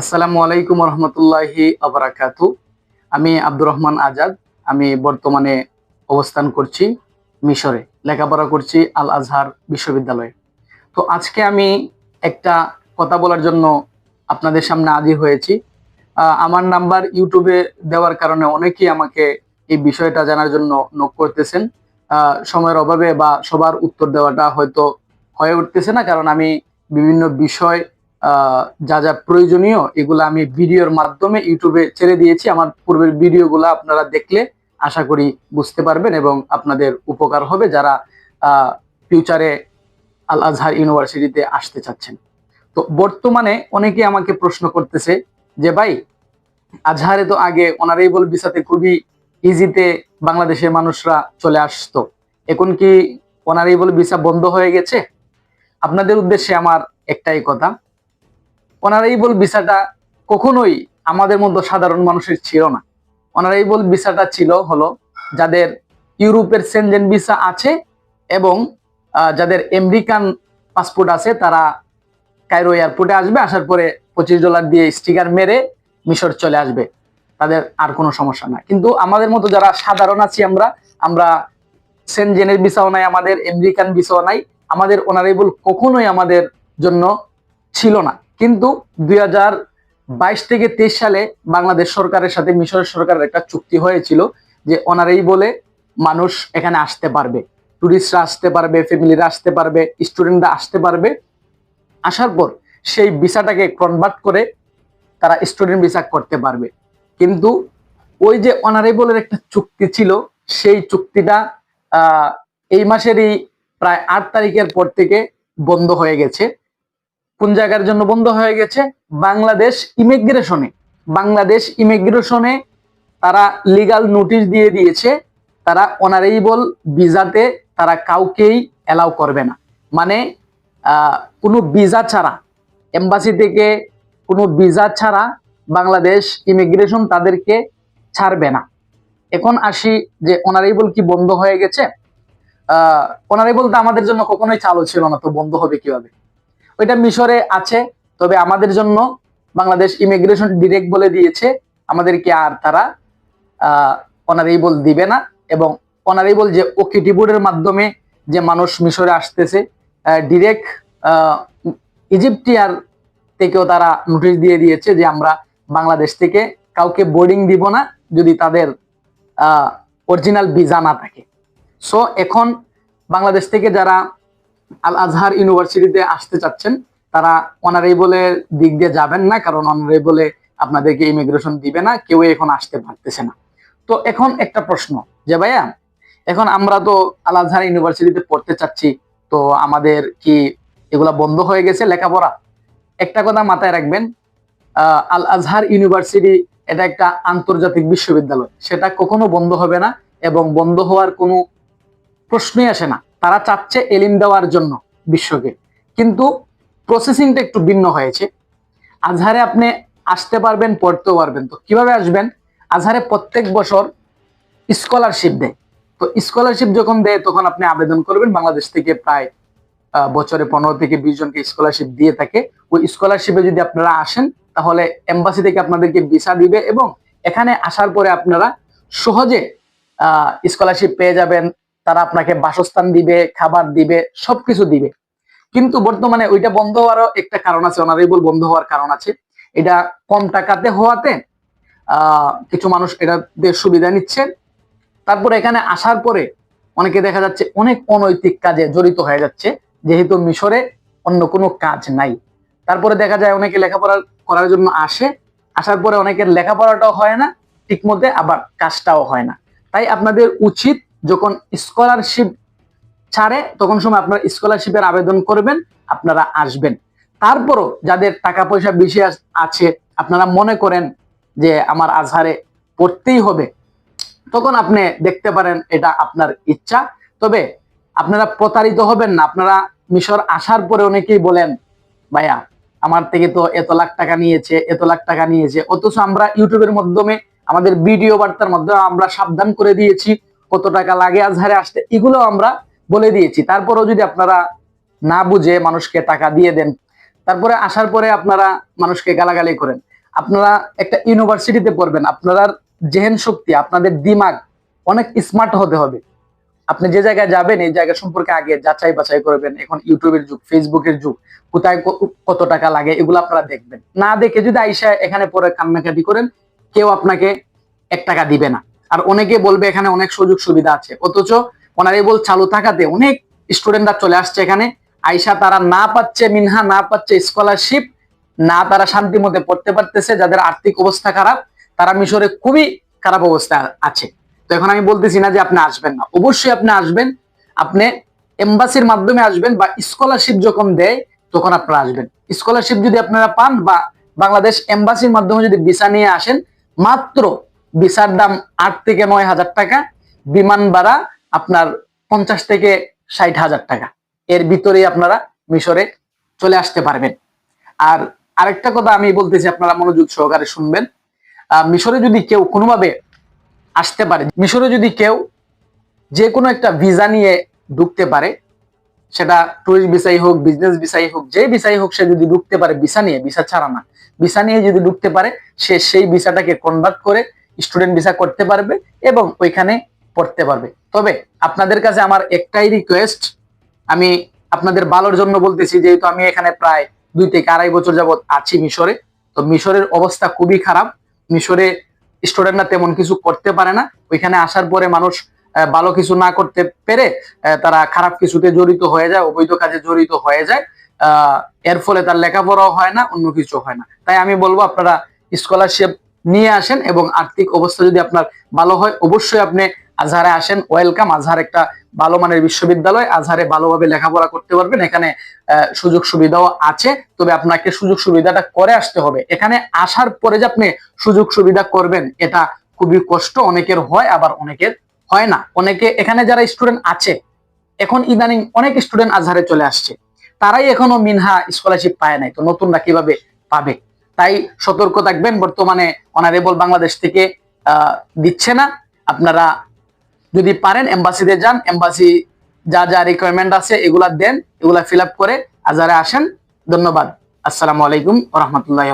আসসালামু আলাইকুম রহমতুল্লাহি আবরাকাতু আমি আব্দুর রহমান আজাদ, আমি বর্তমানে অবস্থান করছি মিশরে, লেখাপড়া করছি আল আজহার বিশ্ববিদ্যালয়ে। তো আজকে আমি একটা কথা বলার জন্য আপনাদের সামনে হাজির হয়েছি। আমার নাম্বার ইউটিউবে দেওয়ার কারণে অনেকেই আমাকে এই বিষয়টা জানার জন্য নক করতেছেন। সময়ের অভাবে বা সবার উত্তর দেওয়াটা হয়তো হয়ে উঠতেছে না, কারণ আমি বিভিন্ন বিষয় যা যা প্রয়োজনীয়, এগুলো আমি ভিডিওর মাধ্যমে ইউটিউবে ছেড়ে দিয়েছি। আমার পূর্বের ভিডিওগুলো আপনারা দেখলে আশা করি বুঝতে পারবেন এবং আপনাদের উপকার হবে যারা ফিউচারে আল আজহার ইউনিভার্সিটিতে আসতে চাচ্ছেন। তো বর্তমানে অনেকে আমাকে প্রশ্ন করতেছে যে, ভাই, আজহারে তো আগে অনারেবল ভিসাতে খুবই ইজিতে বাংলাদেশের মানুষরা চলে আসতো। এখন কি অনারেবল ভিসা বন্ধ হয়ে গেছে? আপনাদের উদ্দেশ্যে আমার একটাই কথা অনারেবল ভিসাটা কখনোই আমাদের মতো সাধারণ মানুষের ছিল না। অনারেবল ভিসাটা ছিল হলো যাদের ইউরোপের সেনজেন ভিসা আছে এবং যাদের আমেরিকান পাসপোর্ট আছে, তারা কায়রো এয়ারপোর্টে আসবে, আসার পরে পঁচিশ ডলার দিয়ে স্টিকার মেরে মিশর চলে আসবে। তাদের আর কোনো সমস্যা না কিন্তু আমাদের মতো যারা সাধারণ আছি আমরা আমরা সেনজেনের ভিসাও নাই, আমাদের আমেরিকান ভিসাও নাই, আমাদের অনারেবল কখনোই আমাদের জন্য ছিল না। কিন্তু দুই বাইশ থেকে তেইশ সালে বাংলাদেশ সরকারের সাথে মিশরের সরকারের একটা চুক্তি হয়েছিল যে অনারেই বলে মানুষ এখানে আসতে পারবে। টুরিস্টরা আসতে পারবে, ফ্যামিলিরা আসতে পারবে, স্টুডেন্টরা আসতে পারবে। আসার পর সেই ভিসাটাকে কনভার্ট করে তারা স্টুডেন্ট ভিসা করতে পারবে। কিন্তু ওই যে অনারেবলের একটা চুক্তি ছিল, সেই চুক্তিটা এই মাসেরই প্রায় আট তারিখের পর থেকে বন্ধ হয়ে গেছে। কোন জায়গার জন্য বন্ধ হয়ে গেছে? বাংলাদেশ ইমিগ্রেশনে। বাংলাদেশ ইমিগ্রেশনে তারা লিগাল নোটিশ দিয়ে দিয়েছে, তারা অনারেবল ভিসাতে তারা কাউকেই অ্যালাউ করবে না। মানে কোনো ভিসা ছাড়া এম্বাসি থেকে কোনো ভিসা ছাড়া বাংলাদেশ ইমিগ্রেশন তাদেরকে ছাড়বে না। এখন আসি যে অনারেবল কি বন্ধ হয়ে গেছে? অনারেবলটা আমাদের জন্য কখনোই চালু ছিল না, তো বন্ধ হবে কীভাবে? ওইটা মিশরে আছে, তবে আমাদের জন্য বাংলাদেশ ইমিগ্রেশন ডিরেক্ট বলে দিয়েছে, আমাদেরকে আর তারা অনারেবল দিবে না এবং অনারেবল যে ওকিটি বোর্ডের মাধ্যমে যে মানুষ মিশরে আসতেছে ডিরেক্ট ইজিপ্টিয়ার থেকেও তারা নোটিশ দিয়ে দিয়েছে যে আমরা বাংলাদেশ থেকে কাউকে বোর্ডিং দিব না যদি তাদের অরিজিনাল ভিসা না থাকে। সো এখন বাংলাদেশ থেকে যারা আল আজহার ইউনিভার্সিটিতে আসতে চাচ্ছেন, তারা অনারেবলের দিক দিয়ে যাবেন না, কারণ অনারেবলে আপনাদেরকে ইমিগ্রেশন দিবে না কেউ এখন আসতে পারতেছে না। তো এখন একটা প্রশ্ন, যে ভাইয়া, এখন আমরা তো আল আজহার ইউনিভার্সিটিতে পড়তে চাচ্ছি, তো আমাদের কি এগুলা বন্ধ হয়ে গেছে লেখাপড়া? একটা কথা মাথায় রাখবেন আল আজহার ইউনিভার্সিটি এটা একটা আন্তর্জাতিক বিশ্ববিদ্যালয়, সেটা কখনো বন্ধ হবে না এবং বন্ধ হওয়ার কোনো প্রশ্নই আসে না। তারা চাচ্ছে এলিম দেওয়ার জন্য বিশ্বকে। কিন্তু প্রসেসিংটা একটু ভিন্ন হয়েছে। আজহারে আপনি আসতে পারবেন, পড়তেও পারবেন। তো কীভাবে আসবেন? আজহারে প্রত্যেক বছর স্কলারশিপ দেয়। তো স্কলারশিপ যখন দেয়, তখন আপনি আবেদন করবেন। বাংলাদেশ থেকে প্রায় বছরে পনেরো থেকে বিশ জনকে স্কলারশিপ দিয়ে থাকে। ওই স্কলারশিপে যদি আপনারা আসেন, তাহলে এম্বাসি থেকে আপনাদেরকে ভিসা দিবে এবং এখানে আসার পরে আপনারা সহজে স্কলারশিপ পেয়ে যাবেন। তারা আপনাকে বাসস্থান দিবে, খাবার দিবে, সবকিছু দিবে। কিন্তু বর্তমানে ওইটা বন্ধ হওয়ারও একটা কারণ আছে অনারেবল বন্ধ হওয়ার কারণ আছে। এটা কম টাকাতে হওয়াতে কিছু মানুষ এটাতে সুবিধা নিচ্ছে। তারপরে এখানে আসার পরে অনেকে দেখা যাচ্ছে অনেক অনৈতিক কাজে জড়িত হয়ে যাচ্ছে, যেহেতু মিশরে অন্য কোনো কাজ নাই। তারপরে দেখা যায় অনেকে লেখাপড়া করার জন্য আসে, আসার পরে অনেকের লেখাপড়াটাও হয় না ঠিক মতে আবার কাজটাও হয় না। তাই আপনাদের উচিত যখন স্কলারশিপ ছাড়ে, তখন সময় আপনারা স্কলারশিপের আবেদন করবেন, আপনারা আসবেন। তারপরও যাদের টাকা পয়সা বেশি আছে, আপনারা মনে করেন যে আমার আজহারে পড়তেই হবে, তখন আপনি দেখতে পারেন এটা আপনার ইচ্ছা। তবে আপনারা প্রতারিত হবেন না, আপনারা মিশর আসার পরে অনেকেই বলেন, ভাইয়া, আমার থেকে তো এত লাখ টাকা নিয়েছে, এত লাখ টাকা নিয়েছে। অথচ আমরা ইউটিউবের মাধ্যমে, আমাদের ভিডিও বার্তার মাধ্যমে আমরা সাবধান করে দিয়েছি। কত টাকা লাগে আজহারে আসতে, এগুলো আমরা বলে দিয়েছি। তারপরেও যদি আপনারা না বুঝে মানুষকে টাকা দিয়ে দেন, তারপরে আসার পরে আপনারা মানুষকে গালাগালি করেন। আপনারা একটা ইউনিভার্সিটিতে পড়বেন, আপনার জেহেন শক্তি, আপনাদের দিমাগ অনেক স্মার্ট হতে হবে। আপনি যে জায়গায় যাবেন, এই জায়গা সম্পর্কে আগে যাচাই বাছাই করবেন। এখন ইউটিউবের যুগ, ফেসবুকের যুগ, কোথায় কত টাকা লাগে, এগুলো আপনারা দেখবেন। না দেখে যদি আইসা এখানে পরে কান্নাকাটি করেন, কেউ আপনাকে এক টাকা দিবে না। আর অনেকে বলবে এখানে অনেক সুযোগ সুবিধা আছে। অথচ অনারেবল চালু থাকাতে অনেক স্টুডেন্টরা চলে আসছে এখানে। আইসা তারা না পাচ্ছে, মিনহা না পাচ্ছে স্কলারশিপ না তারা শান্তি মতে পড়তে পারতেছে, যাদের আর্থিক অবস্থা খারাপ, তারা মিশরে খুবই খারাপ অবস্থা আছে। তো এখন আমি বলতেছি না যে আপনি আসবেন না। অবশ্যই আপনি আসবেন। আপনি এম্বাসির মাধ্যমে আসবেন বা স্কলারশিপ যখন দেয়, তখন আপনারা আসবেন। স্কলারশিপ যদি আপনারা পান বা বাংলাদেশ এম্বাসির মাধ্যমে যদি ভিসা নিয়ে আসেন, মাত্র ভিসার দাম আট থেকে নয় হাজার টাকা, বিমান ভাড়া আপনার পঞ্চাশ থেকে ষাট হাজার টাকা। এর ভিতরেই আপনারা মিশরে চলে আসতে পারবেন। আর আরেকটা কথা আমি বলতেছি, আপনারা মনোযোগ সহকারে শুনবেন। মিশরে যদি কেউ কোনোভাবে আসতে পারে, মিশরে যদি কেউ যে কোনো একটা ভিসা নিয়ে ঢুকতে পারে, সেটা টুরিস্ট ভিসাই হোক বিজনেস ভিসাই হোক, যে ভিসাই হোক, সে যদি ঢুকতে পারে, ভিসা নিয়ে, ভিসা ছাড়া না। ভিসা নিয়ে যদি ঢুকতে পারে, সে সেই ভিসাটাকে কনভার্ট করে স্টুডেন্ট ভিসা করতে পারবে এবং ওইখানে পড়তে পারবে। তবে আপনাদের কাছে আমার একটাই রিকোয়েস্ট আমি আপনাদের ভালোর জন্য বলতেছি, যেহেতু আমি এখানে প্রায় দুই থেকে আড়াই বছর যাবত আছি মিশরে, তো মিশরের অবস্থা খুবই খারাপ। মিশরে স্টুডেন্টরা তেমন কিছু করতে পারে না। ওইখানে আসার পরে মানুষ ভালো কিছু না করতে পেরে তারা খারাপ কিছুতে জড়িত হয়ে যায়, অবৈধ কাজে জড়িত হয়ে যায়। এর ফলে তার লেখাপড়াও হয় না, অন্য কিছু হয় না। তাই আমি বলব, আপনারা স্কলারশিপ নিয়ে আসেন এবং আর্থিক অবস্থা যদি আপনার ভালো হয়, অবশ্যই আপনি আজহারে আসেন। ওয়েলকাম আজহার একটা ভালো মানের বিশ্ববিদ্যালয়। আজহারে ভালোভাবে লেখাপড়া করতে পারবেন। এখানে সুযোগ সুবিধাও আছে। তবে আপনাকে সুযোগ সুবিধাটা করে আসতে হবে। এখানে আসার পরে যে আপনি সুযোগ সুবিধা করবেন, এটা খুবই কষ্ট। অনেকের হয়, আবার অনেকের হয় না। অনেকে, এখানে যারা স্টুডেন্ট আছে, এখন ইদানিং অনেক স্টুডেন্ট আজহারে চলে আসছে। তারাই এখনও মিনহা স্কলারশিপ পায় নাই। তো নতুনরা কীভাবে পাবে? তাই সতর্ক থাকবেন। বর্তমানে অনারেবল বাংলাদেশ থেকে দিচ্ছে না। আপনারা যদি পারেন, এম্বাসিতে যান। এম্বাসি যা যা রিকোয়ারমেন্ট আছে, এগুলা দেন, এগুলা ফিল করে আজারে আসেন। ধন্যবাদ। আসসালামু আলাইকুম রহমতুল্লাহ